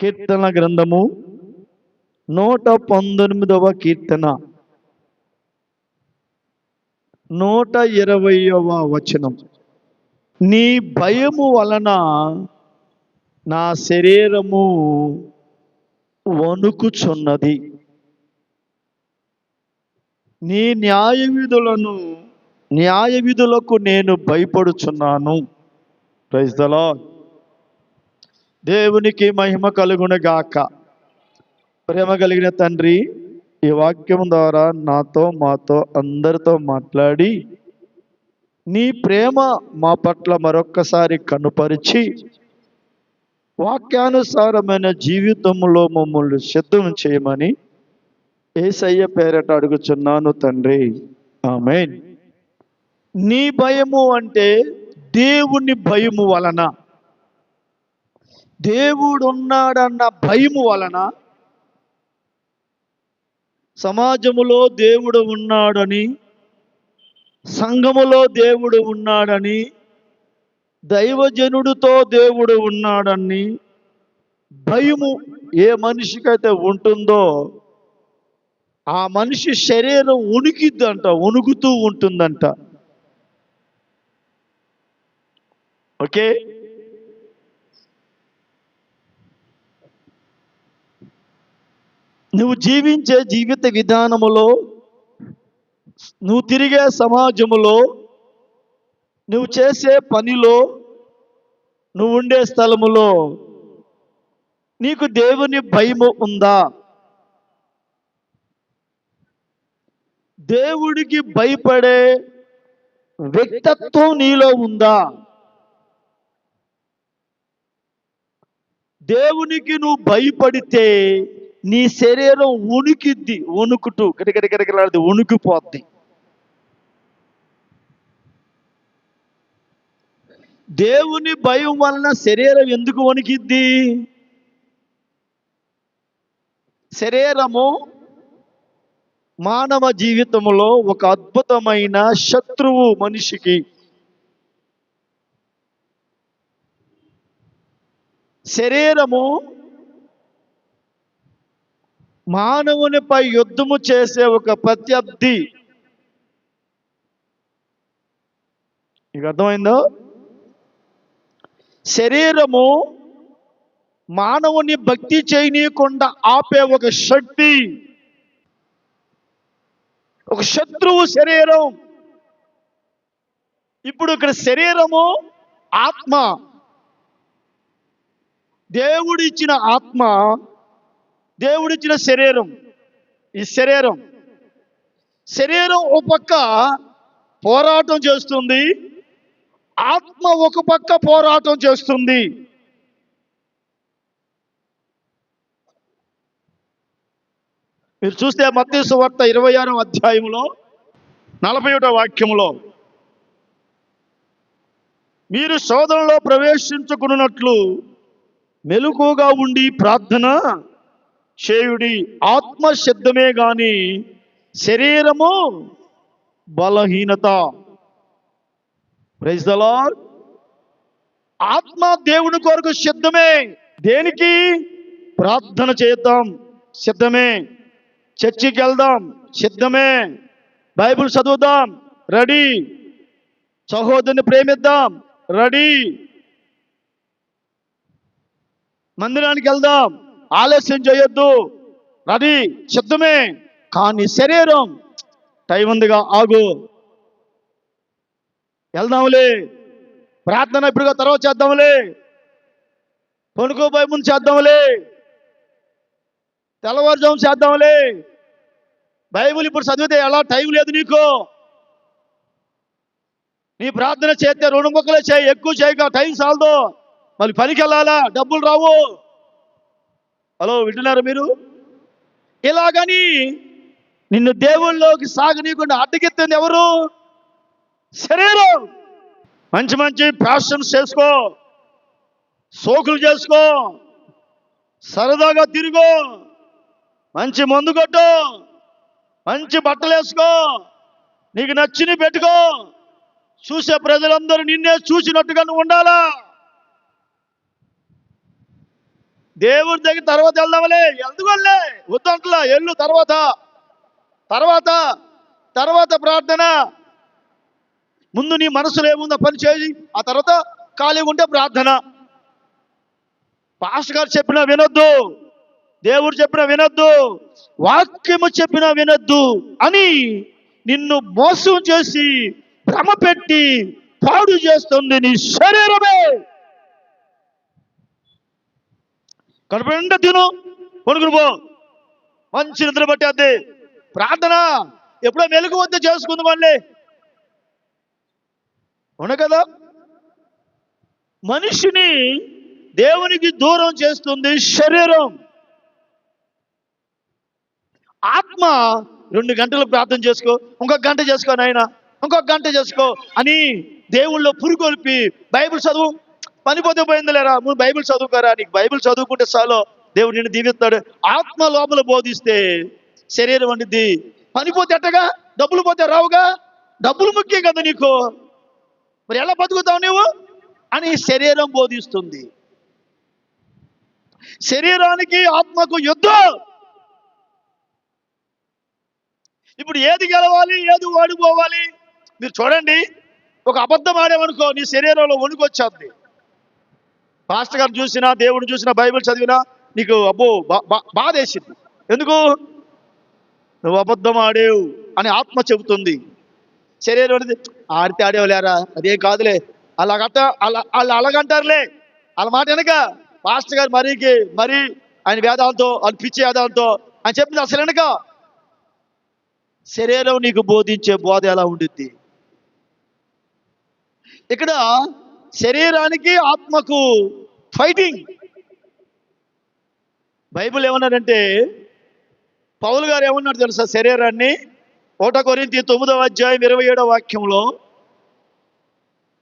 కీర్తన గ్రంథము నూట పంతొమ్మిదవ కీర్తన. నూట ఇరవయవ వచనం. నీ భయము వలన నా శరీరము వణుకుచున్నది. నీ న్యాయ విధులను న్యాయ విధులకు నేను భయపడుచున్నాను. Praise the Lord. దేవునికి మహిమ కలుగును గాక ప్రేమ కలిగిన తండ్రి ఈ వాక్యం ద్వారా నాతో మాతో అందరితో మాట్లాడి నీ ప్రేమ మా పట్ల మరొక్కసారి కనుపరిచి వాక్యానుసారమైన జీవితంలో మమ్మల్ని సిద్ధం చేయమని ఏసయ్య పేరట అడుగుచున్నాను తండ్రి. ఆమెన్. నీ భయము అంటే దేవుని భయము వలన. దేవుడు ఉన్నాడన్న భయము వలన సమాజములో దేవుడు ఉన్నాడని సంఘములో దేవుడు ఉన్నాడని దైవజనుడితో దేవుడు ఉన్నాడని భయము ఏ మనిషికైతే ఉంటుందో ఆ మనిషి శరీరం ఉనికిద్దంట ఉనుకుతూ ఉంటుందంట. ఓకే? నువ్వు జీవించే జీవిత విధానములో నువ్వు తిరిగే సమాజములో నువ్వు చేసే పనిలో నువ్వు ఉండే స్థలములో నీకు దేవుని భయము ఉందా? దేవుడికి భయపడే వ్యక్తిత్వం నీలో ఉందా? దేవునికి నువ్వు భయపడితే నీ శరీరం ఉనికిద్ది వణుకుతూ గిటగిటగిటగిలాడితే వణుకుపోద్ది దేవుని భయం వలన శరీరం ఎందుకు వణికిద్ది శరీరము మానవ జీవితంలో ఒక అద్భుతమైన శత్రువు మనిషికి. శరీరము మానవునిపై యుద్ధము చేసే ఒక ప్రత్యర్థి. మీకు అర్థమైందో? శరీరము మానవుని భక్తి చేయనీయకుండా ఆపే ఒక శక్తి. ఒక శత్రువు శరీరం. ఇప్పుడు ఇక్కడ శరీరము ఆత్మ. దేవుడిచ్చిన ఆత్మ దేవుడిచ్చిన శరీరం. ఈ శరీరం. శరీరం ఒక పక్క పోరాటం చేస్తుంది. ఆత్మ ఒక పక్క పోరాటం చేస్తుంది. మీరు చూస్తే మత్స్సు వార్త ఇరవై ఆరో అధ్యాయంలో నలభై ఒకటో వాక్యంలో మీరు శోధనలో ప్రవేశించుకున్నట్లు మెలుకుగా ఉండి ప్రార్థన చేయుడి ఆత్మ శబ్దమే గాని శరీరము బలహీనత. ప్రైజ్ ఆత్మ దేవుని కొరకు సిద్ధమే. దేనికి? ప్రార్థన చేద్దాం. సిద్ధమే. చర్చికి వెళ్దాం సిద్ధమే. బైబిల్ చదువుదాం. రెడీ. సహోదరుని ప్రేమిద్దాం. రెడీ. మందిరానికి వెళ్దాం. ఆలస్యం చేయొద్దు. రది సిద్ధమే కానీ శరీరం టైం ఉందిగా ఆగు. వెళ్దాంలే ప్రార్థన ఇప్పుడుగా తర్వాత చేద్దాంలే పనుకోబోయే ముందు చేద్దాంలే తెల్లవారుజాము చేద్దాంలే బైబుల్ ఇప్పుడు చదివితే ఎలా టైం లేదు నీకు. నీ ప్రార్థన చేస్తే రెండు ముక్కలే చేయి ఎక్కువ చేయక టైం చాలదు. మళ్ళీ పనికి వెళ్ళాలా డబ్బులు రావు. హలో వింటున్నారు మీరు? ఇలాగని నిన్ను దేవుళ్ళలోకి సాగనీయకుండా అడ్డగెత్తింది ఎవరు? శరీరం. మంచి మంచి ఫ్యాషన్స్ చేసుకో. సోకులు చేసుకో. సరదాగా తిరుగు. మంచి మందు కొట్టు. మంచి బట్టలు వేసుకో. నీకు నచ్చిని పెట్టుకో. చూసే ప్రజలందరూ నిన్నే చూసినట్టుగా నువ్వు ఉండాలా? దేవుడి దగ్గర తర్వాత వెళ్దామలే. ఎందుకోలే వద్దంటలా ఎల్లు తర్వాత. తర్వాత తర్వాత ప్రార్థన. ముందు నీ మనసులో ఏముందో పని చేయి. ఆ తర్వాత ఖాళీగా ఉంటే ప్రార్థన. పాస్టర్ గారు చెప్పినా వినొద్దు. దేవుడు చెప్పినా వినొద్దు. వాక్యము చెప్పినా వినొద్దు అని నిన్ను మోసం చేసి భ్రమ పెట్టి పాడు చేస్తుంది నీ శరీరమే. కడుపు తిను. కొనుక్కుని పో. మంచి నిద్ర పట్టేద్ది. ప్రార్థన. ఎప్పుడో మెలుగు వద్ద చేసుకుంది మళ్ళీ. అవును కదా? మనిషిని దేవునికి దూరం చేస్తుంది శరీరం. ఆత్మ రెండు గంటలు ప్రార్థన చేసుకో. ఇంకొక గంట చేసుకో నాయన. ఇంకొక గంట చేసుకో అని దేవుళ్ళో పురుగొల్పి బైబిల్ చదువు. పని పోతే పోయింది లేరా నువ్వు బైబిల్ చదువుకోరా? నీకు బైబిల్ చదువుకుంటే చాలు. దేవుడు నిన్ను దీవిస్తాడు ఆత్మ లోపల బోధిస్తే శరీరం వండిద్ది. పని పోతే ఎట్టగా? డబ్బులు పోతే రావుగా? డబ్బులు ముఖ్యం కదా నీకు. మరి ఎలా బతుకుతావు నువ్వు అని శరీరం బోధిస్తుంది. శరీరానికి ఆత్మకు యుద్ధం. ఇప్పుడు ఏది గెలవాలి ఏది ఓడిపోవాలి? మీరు చూడండి. ఒక అబద్ధం ఆడేమనుకో నీ శరీరంలో వణుకొచ్చేది పాస్టర్ గారు చూసినా దేవుడు చూసినా బైబిల్ చదివినా నీకు అబ్బో బా- బా- బాధ వేసింది ఎందుకు? నువ్వు అబద్ధం ఆడేవు అని ఆత్మ చెబుతుంది. శరీరం అనేది ఆడితే ఆడేవలేరా అదేం కాదులే. అలాగట్ట అలా వాళ్ళు అలాగంటారులే. వాళ్ళ మాట వెనక పాస్టర్ గారు మరీకి మరీ ఆయన వేదాలతో వాళ్ళు పిచ్చి వేదాలతో అని చెప్పింది అసలు వెనక. శరీరం నీకు బోధించే బోధ ఎలా ఉండిద్ది? ఇక్కడ శరీరానికి ఆత్మకు ఫైటింగ్. బైబిల్ ఏమన్నారంటే పౌలు గారు ఏమన్నారు తెలుసా శరీరాన్ని? ఓట కొరింతి తొమ్మిదవ అధ్యాయం ఇరవై ఏడవ వాక్యంలో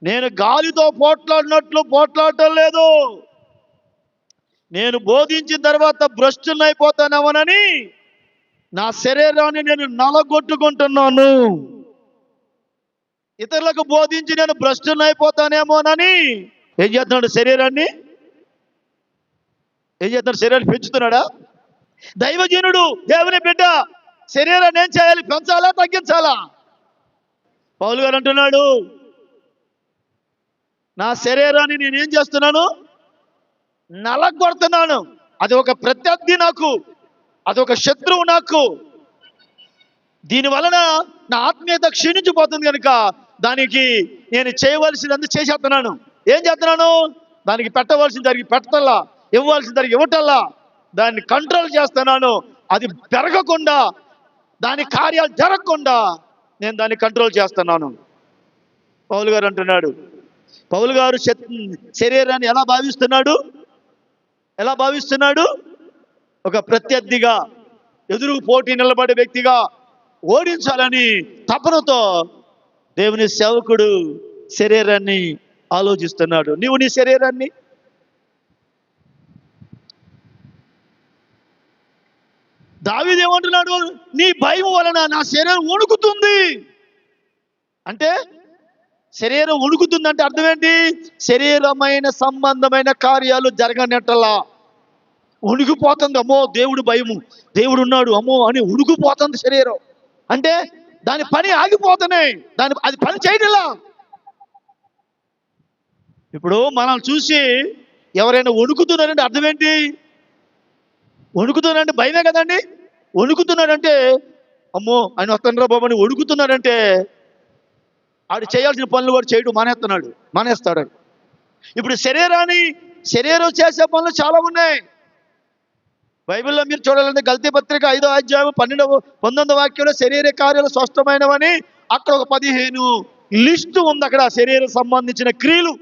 నేను గాలితో పోట్లాడినట్లు పోట్లాడటం లేదు. నేను బోధించిన తర్వాత భ్రష్టునైపోతానేమోనని నా శరీరాన్ని నేను నలగొట్టుకుంటున్నాను. ఇతరులకు బోధించి నేను భ్రష్టునైపోతానేమోనని ఏం చేస్తున్నాడు శరీరాన్ని? ఏం చేస్తున్నాడు? శరీరాన్ని పెంచుతున్నాడా? దైవజనుడు దేవుని బిడ్డ శరీరాన్ని ఏం చేయాలి? పెంచాలా? తగ్గించాలా? పౌలు గారు అంటున్నాడు నా శరీరాన్ని నేనేం చేస్తున్నాను? నలగొడుతున్నాను. అది ఒక ప్రత్యర్థి నాకు అది ఒక శత్రువు నాకు. దీని వలన నా ఆత్మీయత క్షీణించిపోతుంది కనుక దానికి నేను చేయవలసినంత చేసేస్తున్నాను. ఏం చేస్తున్నాను? దానికి పెట్టవలసిన దానికి పెట్టల్లా ఇవ్వాల్సిన దానికి ఇవ్వటల్లా దాన్ని కంట్రోల్ చేస్తున్నాను. అది పెరగకుండా దాని కార్యాలు జరగకుండా నేను దాన్ని కంట్రోల్ చేస్తున్నాను. పౌలు గారు అంటున్నాడు. పౌలు గారు శరీరాన్ని ఎలా భావిస్తున్నాడు? ఎలా భావిస్తున్నాడు? ఒక ప్రత్యర్థిగా ఎదురు పోటీ నిలబడే వ్యక్తిగా ఓడించాలని తపనతో దేవుని సేవకుడు శరీరాన్ని ఆలోచిస్తున్నాడు. నీవు నీ శరీరాన్ని? దావిదేమంటున్నాడు నీ భయం వలన నా శరీరం వణుకుతుంది. అంటే శరీరం వణుకుతుందంటే అర్థం ఏంటి? శరీరమైన సంబంధమైన కార్యాలు జరగనట్టలా ఉణికిపోతుంది అమ్మో దేవుడు భయము. దేవుడు ఉన్నాడు. అమ్మో అని ఉణుకుపోతుంది శరీరం. అంటే దాని పని ఆగిపోతున్నాయి. దాని అది పని చేయటలా ఇప్పుడు మనం చూసి ఎవరైనా వణుకుతున్నారంటే అర్థం ఏంటి? వణుకుతున్నారంటే భయమే కదండి. వణుకుతున్నాడంటే అమ్మో ఆయన వస్తుండ్రా బాబు అని వణుకుతున్నాడంటే ఆడు చేయాల్సిన పనులు కూడా చేయడం మానేస్తున్నాడు మానేస్తాడు. ఇప్పుడు శరీరాన్ని శరీరం చేసే పనులు చాలా ఉన్నాయి. బైబిల్లో మీరు చూడాలంటే గల్తీ పత్రిక ఐదో అధ్యాయం పన్నెండవ పంతొమ్మిది వాక్యంలో శరీర కార్యాలు స్పష్టమైనవని అక్కడ ఒక పదిహేను లిస్టు ఉంది అక్కడ శరీరం సంబంధించిన క్రియలు.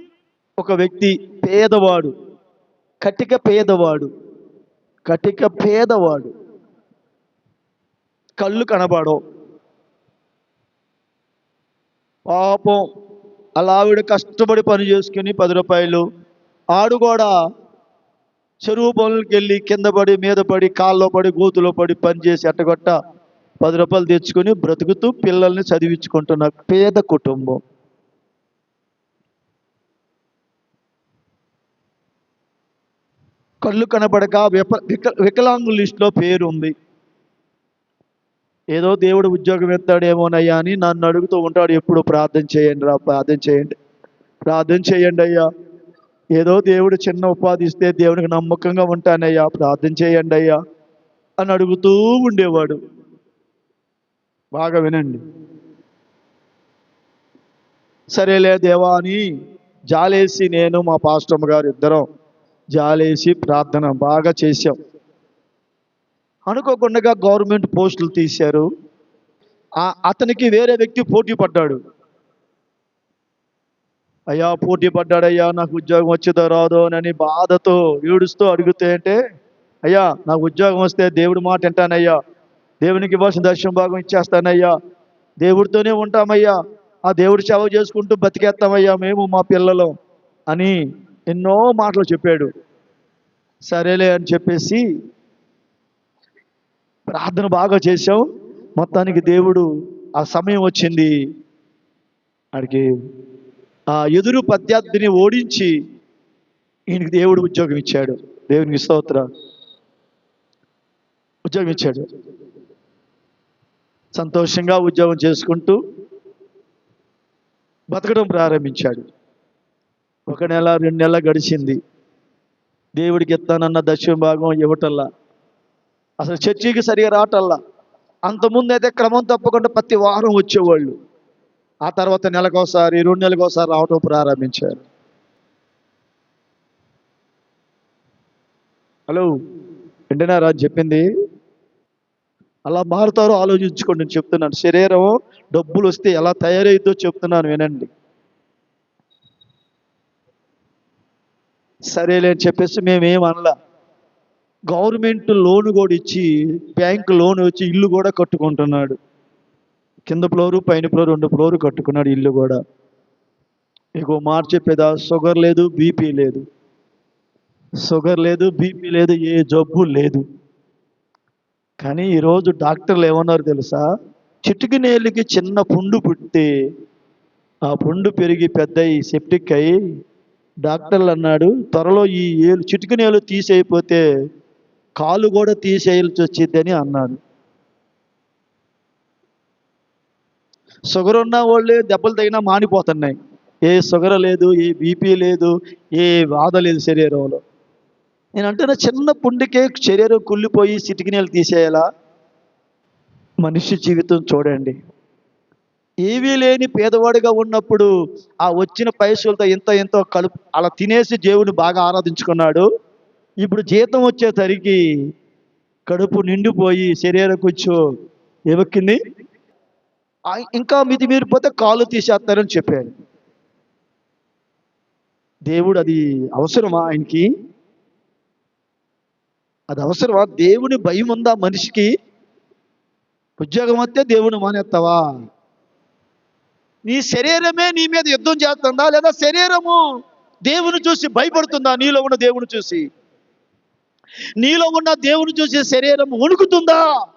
ఒక వ్యక్తి పేదవాడు కటిక పేదవాడు కటిక పేదవాడు కళ్ళు కనబడవు పాపం అలా ఆవిడ కష్టపడి పని చేసుకుని పది రూపాయలు ఆడు కూడా చెరువు పనులకి వెళ్ళి కింద పడి మీద పడి కాల్లో పడి గోతులో పడి పని చేసి అట్టగొట్ట పది రూపాయలు తెచ్చుకొని బ్రతుకుతూ పిల్లల్ని చదివించుకుంటున్న పేద కుటుంబం. కళ్ళు కనబడక విప విక వికలాంగుల లిస్టులో పేరు ఉంది ఏదో దేవుడు ఉద్యోగం ఎత్తాడేమోనయ్యా అని నన్ను అడుగుతూ ఉంటాడు ఎప్పుడు ప్రార్థన చేయండి రా ప్రార్థన చేయండి. ప్రార్థన చేయండి అయ్యా. ఏదో దేవుడు చిన్న ఉపాధి ఇస్తే దేవునికి నమ్మకంగా ఉంటానయ్యా ప్రార్థన చేయండి అయ్యా అని అడుగుతూ ఉండేవాడు. బాగా వినండి. సరేలే దేవా అని జాలేసి నేను మా పాస్టమ్ గారు ఇద్దరం జాలేసి ప్రార్థన బాగా చేశాం. అనుకోకుండా గవర్నమెంట్ పోస్టులు తీశారు. అతనికి వేరే వ్యక్తి పోటీ పడ్డాడు. అయ్యా పోటీ పడ్డాడయ్యా నాకు ఉద్యోగం వచ్చేదో రాదో అని బాధతో ఏడుస్తూ అడుగుతే అంటే అయ్యా నాకు ఉద్యోగం వస్తే దేవుడి మాట వింటానయ్యా. దేవునికి ఇవ్వాల్సిన దర్శనం భాగం ఇచ్చేస్తానయ్యా. దేవుడితోనే ఉంటామయ్యా. ఆ దేవుడి సేవ చేసుకుంటూ బతికేస్తామయ్యా మేము మా పిల్లలు అని ఎన్నో మాటలు చెప్పాడు. సరేలే అని చెప్పేసి ప్రార్థన బాగా చేశాం. మొత్తానికి దేవుడు ఆ సమయం వచ్చింది. ఆడికి ఆ ఎదురు ప్రత్యర్థిని ఓడించి ఈయనకి దేవుడు ఉద్యోగం ఇచ్చాడు. దేవునికి స్తోత్ర ఉద్యోగం ఇచ్చాడు. సంతోషంగా ఉద్యోగం చేసుకుంటూ బతకడం ప్రారంభించాడు. ఒక నెల రెండు నెలలు గడిచింది. దేవుడికి ఎత్తానన్న దశమ భాగం ఇవ్వటల్లా అసలు చర్చికి సరిగా రావటల్లా అంతకుముందు అయితే క్రమం తప్పకుండా ప్రతి వారం వచ్చేవాళ్ళు. ఆ తర్వాత నెలకోసారి రెండు నెలకోసారి రావటం ప్రారంభించారు. హలో. వింటున్నారా చెప్పింది. అలా మారుతారో ఆలోచించుకోండి నేను చెప్తున్నాను. శరీరం డబ్బులు వస్తే ఎలా తయారైద్దో చెప్తున్నాను వినండి. సరేలే అని చెప్పేసి మేమేం అనలా. గవర్నమెంట్ లోన్ కూడా ఇచ్చి బ్యాంక్ లోన్ వచ్చి ఇల్లు కూడా కట్టుకుంటున్నాడు. కింద ఫ్లోరు పైన ఫ్లోర్ రెండు ఫ్లోరు కట్టుకున్నాడు ఇల్లు కూడా. మీకు మాట చెప్పేదా? షుగర్ లేదు బీపీ లేదు. షుగర్ లేదు బీపీ లేదు ఏ జబ్బు లేదు. కానీ ఈరోజు డాక్టర్లు ఏమన్నారు తెలుసా? చిటికి నేలికి చిన్న పుండు పుట్టి ఆ పుండు పెరిగి పెద్ద ఈ సెప్టిక్ అయ్యి డాక్టర్లు అన్నాడు త్వరలో ఈ ఏలు చిటికి నేలు తీసేయపోతే కాలు కూడా తీసేయాల్సి వచ్చిందని అన్నాడు. షుగర్ ఉన్న వాళ్ళే దెబ్బలు తగినా మానిపోతున్నాయి. ఏ షుగర్ లేదు ఏ బీపీ లేదు ఏ బాధ లేదు శరీరంలో. నేను అంటున్న చిన్న పుండికే శరీరం కుళ్ళిపోయి సిటికినేలు తీసేయాలా? మనిషి జీవితం చూడండి. ఏవీ లేని పేదవాడిగా ఉన్నప్పుడు ఆ వచ్చిన పైసలతో ఇంత ఎంతో కలుపు అలా తినేసి దేవుని బాగా ఆరాధించుకున్నాడు. ఇప్పుడు జీతం వచ్చేసరికి కడుపు నిండిపోయి శరీరం కొంచెం ఏమక్కింది? ఆ- ఇంకా మీరు పోతే కాలు తీసేస్తారని చెప్పారు. దేవుడు అది అవసరమా ఆయనకి? అది అవసరమా? దేవుని భయం ఉందా మనిషికి? ఉద్యోగం వస్తే దేవుని మానేస్తావా? నీ శరీరమే నీ మీద యుద్ధం చేస్తుందా? లేదా శరీరము దేవుని చూసి భయపడుతుందా? నీలో ఉన్న దేవుని చూసి? నీలో ఉన్న దేవుని చూసి శరీరం వణుకుతుందా?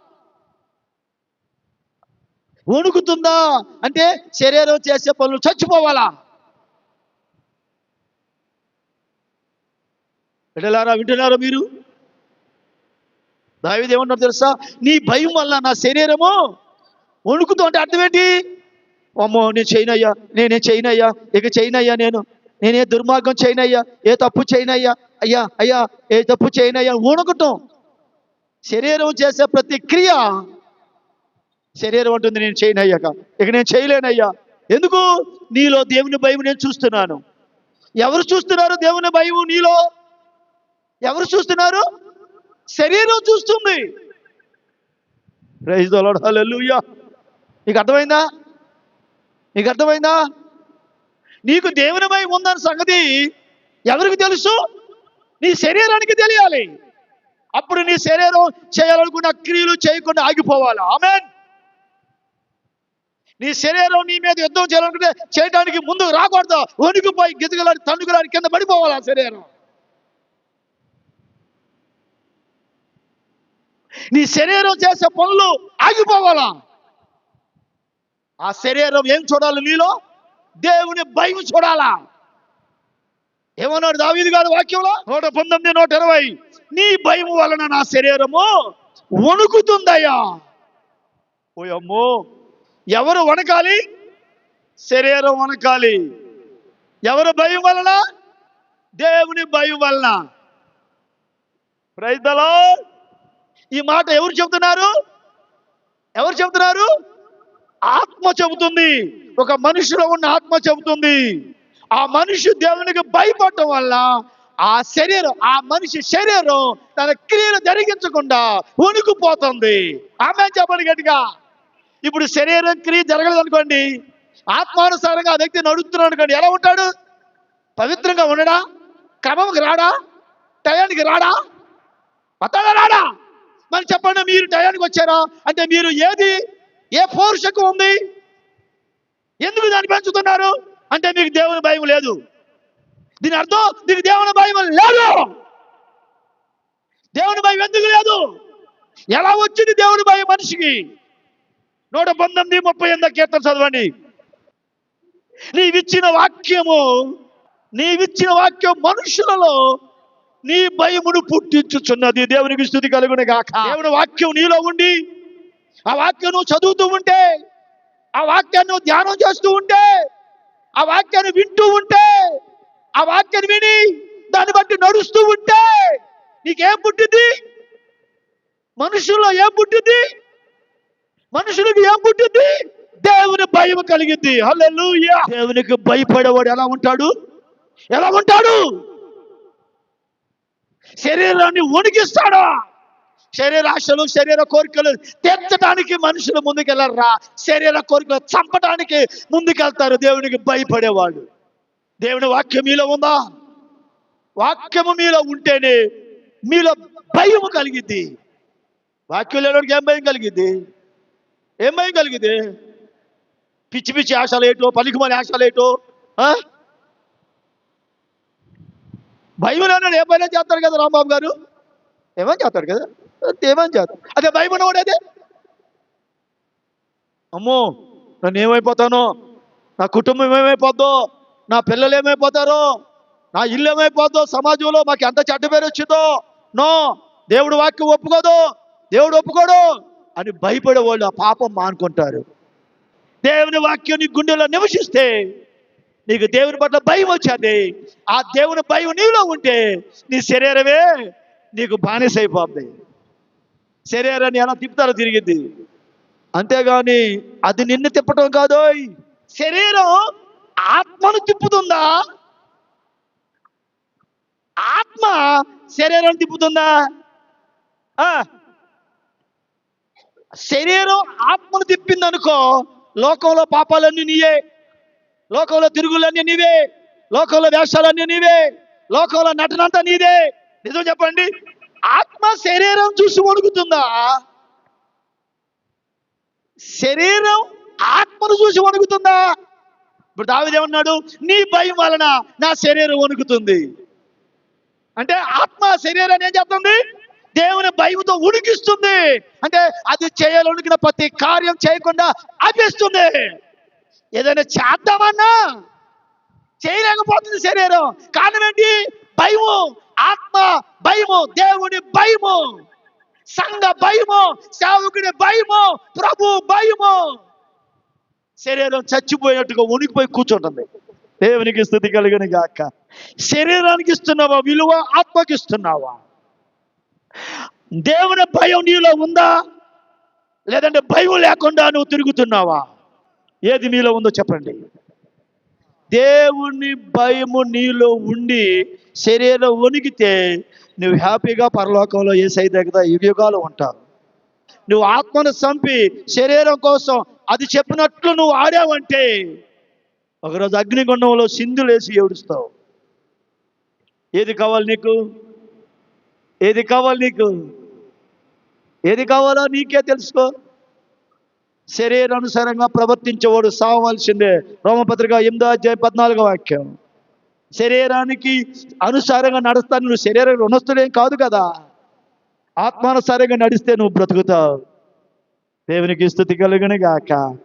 వణుకుతుందా? అంటే శరీరం చేసే పనులు చచ్చిపోవాలా? వింటున్నారా వింటున్నారా మీరు? దావిది ఏమన్నారు తెలుసా? నీ భయం వల్ల నా శరీరము వణుకుతూ అంటే అర్థం ఏంటి? అమ్మో నేను చేయనయ్యా నేనే చేయనయ్యా ఇక చేయనయ్యా నేను. నేనే దుర్మార్గం చేయనయ్యా ఏ తప్పు చేయనయ్యా అయ్యా అయ్యా ఏ తప్పు చేయనయ్యా వణుకుతాం. శరీరం చేసే ప్రతి క్రియ శరీరం అంటుంది నేను చేయనయ్యాక. ఇక నేను చేయలేనయ్యా. ఎందుకు? నీలో దేవుని భయం నేను చూస్తున్నాను. ఎవరు చూస్తున్నారు దేవుని భయం నీలో? ఎవరు చూస్తున్నారు? శరీరం చూస్తుంది. ప్రైజ్ హల్లెలూయా నీకు అర్థమైందా? నీకు అర్థమైందా? నీకు దేవుని భయం ఉందన్న సంగతి ఎవరికి తెలుసు? నీ శరీరానికి తెలియాలి. అప్పుడు నీ శరీరం చేయాలనుకున్న క్రియలు చేయకుండా ఆగిపోవాలి. ఆమెన్ నీ శరీరం నీ మీద యుద్ధం చేయాలనుకుంటే చేయడానికి ముందుకు రాకూడదు. వణుకుపోయి గిజగలాడి తండుగులాడి కింద పడిపోవాలి ఆ శరీరం. నీ శరీరం చేసే పనులు ఆగిపోవాలా? ఆ శరీరం ఏం చూడాలి నీలో? దేవుని భయం చూడాలా? ఏమన్నాడు దావీది గారు వాక్యంలో? నూట పంతొమ్మిది నూట ఇరవై. నీ భయం వలన నా శరీరము వణుకుతుందయ్యా. ఓయమ్మో ఎవరు వణకాలి? శరీరం వణకాలి. ఎవరు భయం వలన? దేవుని భయం వలన. ప్రైదలో ఈ మాట ఎవరు చెబుతున్నారు? ఎవరు చెబుతున్నారు? ఆత్మ చెబుతుంది. ఒక మనిషిలో ఉన్న ఆత్మ చెబుతుంది. ఆ మనిషి దేవునికి భయపడటం వల్ల ఆ శరీరం ఆ మనిషి శరీరం తన క్రియలు జరిగించకుండా వణుకుపోతుంది. ఆమె చెప్పండి గట్టిగా. ఇప్పుడు శరీరం క్రియ జరగలేదు అనుకోండి ఆత్మానుసారంగా ఆ వ్యక్తి నడుస్తున్నాడు అనుకోండి ఎలా ఉంటాడు? పవిత్రంగా ఉండడా? క్రమంకి రాడా? టయానికి రాడా? వస్తాడా రాడా? మరి చెప్పండి మీరు టయానికి వచ్చారా? అంటే మీరు ఏది ఏ పౌరుషకు ఉంది? ఎందుకు దాన్ని పెంచుతున్నారు? అంటే మీకు దేవుని భయం లేదు. దీని అర్థం నీకు దేవుని భయం లేదు. దేవుని భయం ఎందుకు లేదు? ఎలా వచ్చింది దేవుని భయం మనిషికి? నూట పంతొమ్మిది ముప్పై ఎనిమిది కీర్తన చదవండి. నీవిచ్చిన వాక్యము నీవిచ్చిన వాక్యం మనుషులలో నీ భయమును పుట్టించుచున్నది. దేవునికి స్థుతి కలుగును గాక. దేవుని వాక్యం నీలో ఉండి ఆ వాక్యం నువ్వు చదువుతూ ఉంటే ఆ వాక్యాన్ని నువ్వు ధ్యానం చేస్తూ ఉంటే ఆ వాక్యాన్ని వింటూ ఉంటే ఆ వాక్యాన్ని విని దాన్ని బట్టి నడుస్తూ ఉంటే నీకేం పుట్టింది? మనుషుల్లో ఏం పుట్టింది? మనుషులకు ఏం పుట్టింది? దేవుని భయం కలిగింది. హల్లెలూయా. దేవునికి భయపడేవాడు ఎలా ఉంటాడు? ఎలా ఉంటాడు? శరీరాన్ని వణికిస్తాడా శరీర ఆశలు శరీర కోరికలు తెచ్చడానికి మనుషులు ముందుకెళ్ళరా? శరీర కోరికలు చంపడానికి ముందుకెళ్తారు. దేవునికి భయపడేవాడు. దేవుని వాక్యం మీలో ఉందా? వాక్యము మీలో ఉంటేనే మీలో భయము కలిగిద్ది వాక్యం లేనివాడికి ఏం భయం కలిగిద్ది ఏం పిచ్చి పిచ్చి ఆశలేటో ఏటో పలికిమని ఆశలేటో ఏటో ఆ? భయం ఏ పైన చేస్తారు కదా రాంబాబు గారు? ఏమని చేస్తారు కదా? ఏమని చేస్తారు? అదే భయం ఉన్నవాడు అదే అమ్మో నన్ను ఏమైపోతానో నా కుటుంబం ఏమైపోద్దో? నా పిల్లలు ఏమైపోతారో? నా ఇల్లు ఏమైపోద్దో? సమాజంలో మాకు ఎంత చెడ్డ పేరు వచ్చిందో? నో దేవుడు వాక్యం ఒప్పుకోదు. దేవుడు ఒప్పుకోడు. అని భయపడే వాళ్ళు ఆ పాపం మానుకుంటారు. దేవుని వాక్యం నీ గుండెలో నివసిస్తే నీకు దేవుని పట్ల భయం వచ్చేది. ఆ దేవుని భయం నీలో ఉంటే నీ శరీరమే నీకు బానిస అయిపోద్ది శరీరాన్ని ఎలా తిప్పుతారో తిరిగిద్ది అంతేగాని అది నిన్ను తిప్పటం కాదోయ్ శరీరం ఆత్మను తిప్పుతుందా? ఆత్మ శరీరం తిప్పుతుందా? ఆ. శరీరం ఆత్మను తిప్పిందనుకో లోకంలో పాపాలన్నీ నీయే. లోకంలో తిరుగులన్నీ నీవే. లోకంలో వేషాలన్నీ నీవే. లోకంలో నటనంతా నీదే. నిజం చెప్పండి? ఆత్మ శరీరం చూసి వణుకుతుందా? శరీరం ఆత్మను చూసి వణుకుతుందా? ఇప్పుడు దావిదేమన్నాడు నీ భయం వలన నా శరీరం వణుకుతుంది. అంటే ఆత్మ శరీరాన్ని ఏం చేస్తుంది? దేవుని భయంతో ఉడికిస్తుంది అంటే అది చేయాలనుకున్న ప్రతి కార్యం చేయకుండా ఆపేస్తుంది. ఏదైనా చేద్దామన్నా చేయలేకపోతుంది శరీరం. కారణం ఏంటి? భయము ఆత్మ భయము దేవుని భయము సంఘ భయము సేవకుడి భయము ప్రభు భయము. శరీరం చచ్చిపోయినట్టుగా ఉనికిపోయి కూర్చుంటుంది. దేవునికి స్థుతి కలిగిన గాక. శరీరానికి ఇస్తున్నావా విలువ? ఆత్మకి ఇస్తున్నావా? దేవుని భయం నీలో ఉందా? లేదంటే భయం లేకుండా నువ్వు తిరుగుతున్నావా? ఏది నీలో ఉందో చెప్పండి. దేవుని భయము నీలో ఉండి శరీరం వణికితే నువ్వు హ్యాపీగా పరలోకంలో ఏసై దగ్గర యుగాలు ఉంటావు. నువ్వు ఆత్మను చంపి శరీరం కోసం అది చెప్పినట్లు నువ్వు ఆడావంటే ఒకరోజు అగ్నిగుండంలో సింధులేసి ఏడుస్తావు. ఏది కావాలి నీకు? ఏది కావాలి నీకు? ఏది కావాలో నీకే తెలుసుకో. శరీరానుసారంగా ప్రవర్తించేవాడు సావవలసిందే రోమపత్రిక ఎనిమిదో అధ్యాయం పద్నాలుగో వాక్యం. శరీరానికి అనుసారంగా నడుస్తాను. నువ్వు శరీరం రుణస్తుడేం కాదు కదా. ఆత్మానుసారంగా నడిస్తే నువ్వు బ్రతుకుతావు. దేవునికి స్థుతి కలుగును గాక